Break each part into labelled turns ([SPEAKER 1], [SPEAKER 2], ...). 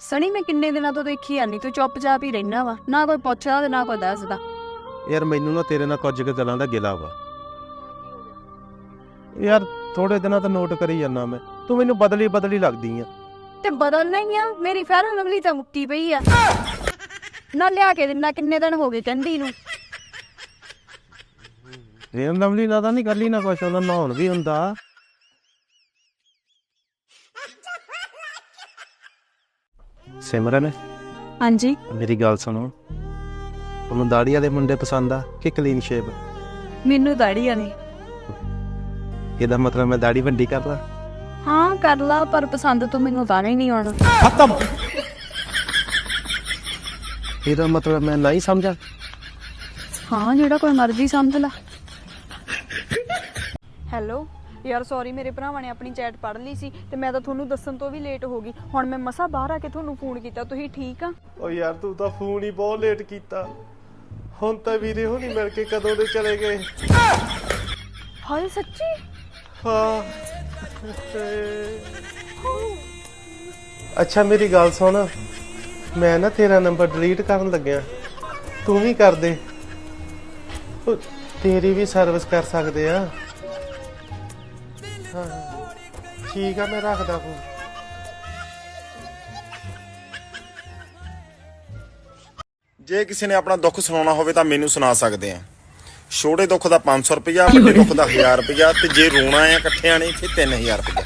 [SPEAKER 1] ਸਣੀ ਮੈਂ ਕਿੰਨੇ ਦਿਨਾਂ ਤੋਂ ਦੇਖੀ ਆਨੀ ਤੂੰ ਚੁੱਪਚਾਪ ਹੀ ਰਹਿਣਾ ਵਾ ਨਾ ਕੋਈ ਪੁੱਛਦਾ ਤੇ ਨਾ ਕੋਈ ਦੱਸਦਾ।
[SPEAKER 2] ਯਾਰ ਮੈਨੂੰ ਨਾ ਤੇਰੇ ਨਾਲ ਕੁਝ ਕੁ ਗੱਲਾਂ ਦਾ ਗਿਲਾ ਵਾ। ਯਾਰ ਥੋੜੇ ਦਿਨਾਂ ਤੋਂ ਨੋਟ ਕਰੀ ਜਾਂਦਾ ਮੈਂ। ਤੂੰ ਮੈਨੂੰ ਬਦਲੀ ਬਦਲੀ ਲੱਗਦੀ ਆ।
[SPEAKER 1] ਤੇ ਬਦਲਣਾ ਹੀ ਆ ਮੇਰੀ ਫੈਰਨ ਲਵਲੀ ਤਾਂ ਮੁੱਕੀ ਪਈ ਆ। ਨਾ ਲਿਆ ਕੇ ਦਿਨਾ ਕਿੰਨੇ ਦਿਨ ਹੋ ਗਏ ਕਹਿੰਦੀ ਨੂੰ।
[SPEAKER 2] ਰੇਨ ਲਵਲੀ ਨਾਲ ਤਾਂ ਨਹੀਂ ਕਰ ਲਈ ਨਾ ਕੁਛ ਉਹਨਾਂ ਨਹਾਉਣ ਵੀ ਹੁੰਦਾ। ਸਿਮਰਨ
[SPEAKER 1] ਹਾਂਜੀ।
[SPEAKER 2] ਮੇਰੀ ਗੱਲ ਸੁਣੋ। ਤੁਹਾਨੂੰ ਦਾੜੀ ਵਾਲੇ ਮੁੰਡੇ ਪਸੰਦ ਆ ਕਿ ਕਲੀਨ ਸ਼ੇਪ
[SPEAKER 1] ਮੈਨੂੰ ਦਾੜੀਆਂ ਨੇ।
[SPEAKER 2] ਇਹਦਾ ਮਤਲਬ ਮੈਂ ਦਾੜੀ ਵੱਡੀ ਕਰਦਾ
[SPEAKER 1] ਹਾਂ ਕਰ ਲਾ ਪਰ ਪਸੰਦ ਤੂੰ ਮੈਨੂੰ ਤਾਂ ਨਹੀਂ ਆਉਣਾ।
[SPEAKER 2] ਖਤਮ! ਇਹਦਾ ਮਤਲਬ ਮੈਂ ਨਹੀਂ ਸਮਝਾ
[SPEAKER 1] ਹਾਂ ਜਿਹੜਾ ਕੋਈ ਮਰਜ਼ੀ ਸਮਝ ਲਾ। ਹੈਲੋ? ਯਾਰ ਸੌਰੀ ਮੇਰੇ ਭਰਾਵਾਂ ਨੇ ਆਪਣੀ ਚੈਟ ਪੜ੍ਹ ਲਈ ਸੀ ਤੇ ਮੈਂ ਤਾਂ ਤੁਹਾਨੂੰ ਦੱਸਣ ਤੋਂ ਵੀ ਲੇਟ ਹੋ ਗਈ। ਹੁਣ ਮੈਂ ਮਸਾ ਬਾਹਰ ਆ ਕੇ ਤੁਹਾਨੂੰ ਫੋਨ ਕੀਤਾ ਤੁਸੀਂ ਠੀਕ ਆ?
[SPEAKER 2] ਓ ਯਾਰ ਤੂੰ ਤਾਂ ਫੋਨ ਹੀ ਬਹੁਤ ਲੇਟ ਕੀਤਾ। ਹੁਣ ਤਾਂ ਵੀਰੇ ਹੁਣੀ ਮਿਲ ਕੇ ਕਦੋਂ ਦੇ ਚਲੇ ਗਏ?
[SPEAKER 1] ਹਾਏ ਸੱਚੀ?
[SPEAKER 2] ਹਾਂ। ਅੱਛਾ ਮੇਰੀ ਗੱਲ ਸੁਣ। ਮੈਂ ਨਾ ਤੇਰਾ ਨੰਬਰ ਡਿਲੀਟ ਕਰਨ ਲੱਗਿਆ। ਤੂੰ ਵੀ ਕਰ ਦੇ। ਉਹ ਤੇਰੀ ਵੀ ਸਰਵਿਸ ਕਰ ਸਕਦੇ ਆ। ਹਾਂ। ਠੀਕ ਆ ਮੈਂ ਰੱਖਦਾ ਫੋਨ
[SPEAKER 3] ਜੇ ਕਿਸੇ ਨੇ ਆਪਣਾ ਦੁੱਖ ਸੁਣਾਉਣਾ ਹੋਵੇ ਤਾਂ ਮੈਨੂੰ ਸੁਣਾ ਸਕਦੇ ਆ। ਛੋਟੇ ਦੁੱਖ ਦਾ 500 ਰੁਪਇਆ ਵੱਡੇ ਦੁੱਖ ਦਾ 1000 ਰੁਪਇਆ ਤੇ ਜੇ ਰੋਣਾ ਆ ਇਕੱਠਿਆਂ ਨੇ ਫਿਰ 3000 ਰੁਪਇਆ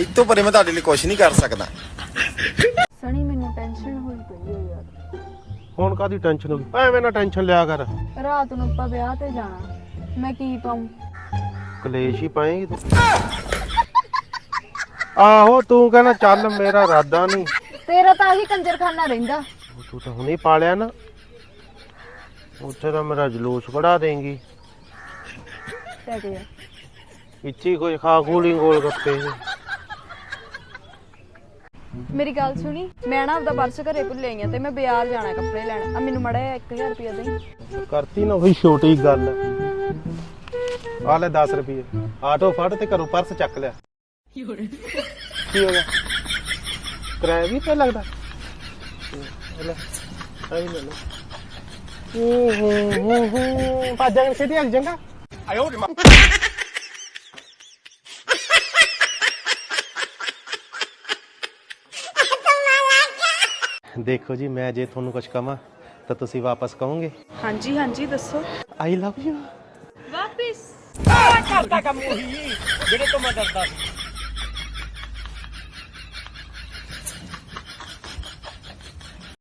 [SPEAKER 3] ਇਸ ਤੋਂ ਪਰੇ ਮੈਂ ਤੁਹਾਡੇ ਲਈ ਕੁਝ ਨਹੀਂ ਕਰ ਸਕਦਾ।
[SPEAKER 1] ਸਣੀ ਮੈਨੂੰ ਟੈਨਸ਼ਨ ਹੋਈ ਪਈ ਹੈ ਯਾਰ।
[SPEAKER 2] ਹੁਣ ਕਾਦੀ ਟੈਨਸ਼ਨ ਹੋ ਗਈ? ਐਵੇਂ ਨਾ ਟੈਨਸ਼ਨ ਲਿਆ ਕਰ।
[SPEAKER 1] ਰਾਤ ਨੂੰ ਆਪਾਂ ਵਿਆਹ ਤੇ ਜਾਣਾ। ਮੈਂ ਕੀ ਪਾਉਂ
[SPEAKER 2] ਕਲੇਸ਼ ਹੀ ਪਾਏਂਗੀ ਤੂੰ। ਆਹੋ ਤੂੰ ਕਹਿੰਦਾ ਚੱਲ ਮੇਰਾ ਇਰਾਦਾ ਨਹੀਂ
[SPEAKER 1] ਤੇਰਾ ਤਾਂ ਆਹੀ ਕੰਜਰਖਾਨਾ ਰਹਿੰਦਾ।
[SPEAKER 2] ਤੂੰ ਤਾਂ ਹੁਣੇ ਪਾਲਿਆ ਨਾ। ਉੱਥੇ ਤਾਂ ਮੇਰਾ ਜਲੂਸ ਕਢਾ ਦੇਂਗੀ।
[SPEAKER 1] ਲੈ
[SPEAKER 2] ਇੱਚੀ ਕੋਈ ਖਾ ਗੋਲੀ ਗੋਲ ਗੱਪੇ
[SPEAKER 1] ਮੇਰੀ ਗੱਲ ਸੁਣੀ ਮੈਂ ਨਾ ਆਪਦਾ ਪਰਸ ਘਰੇ ਭੁੱਲ ਆਈ ਆ ਤੇ ਮੈਂ ਬਾਜ਼ਾਰ ਜਾਣਾ ਕੱਪੜੇ ਲੈਣ। ਆ ਮੈਨੂੰ ਮੜਾ 1000 ਰੁਪਏ ਦੇ।
[SPEAKER 2] ਕਰਤੀ ਨਾ ਉਹੀ ਛੋਟੀ ਗੱਲ। ਆ ਲੈ 10 ਰੁਪਏ ਆਟੋ ਫੜ ਤੇ ਘਰੋਂ ਪਰਸ ਚੱਕ ਲਿਆ। ਕੀ ਹੋ ਗਿਆ? ਕਿਰਾਇਆ ਵੀ ਤੇ ਲੱਗਦਾ। ਲੈ ਆਈ ਲੈ ਲੈ ਹੂੰ ਹੂੰ ਹੂੰ ਹੂੰ ਪਾਜਾਂ ਛੇਤੀ ਆ ਜਾਂਗਾ ਦੇਖੋ ਜੀ ਮੈਂ ਜੇ ਤੁਹਾਨੂੰ ਕੁਝ ਕਹਾਂ ਤਾਂ ਤੁਸੀਂ ਵਾਪਸ ਕਹੋਗੇ?
[SPEAKER 1] ਹਾਂਜੀ ਹਾਂਜੀ ਦੱਸੋ।
[SPEAKER 2] ਆਈ ਲਵ ਯੂ
[SPEAKER 1] ਵਾਪਿਸ।
[SPEAKER 4] ਕਰਦਾ ਕੰਮ ਉਹੀ ਜਿਹੜੇ ਤੋਂ ਮੈਂ ਡਰਦਾ ਸੀ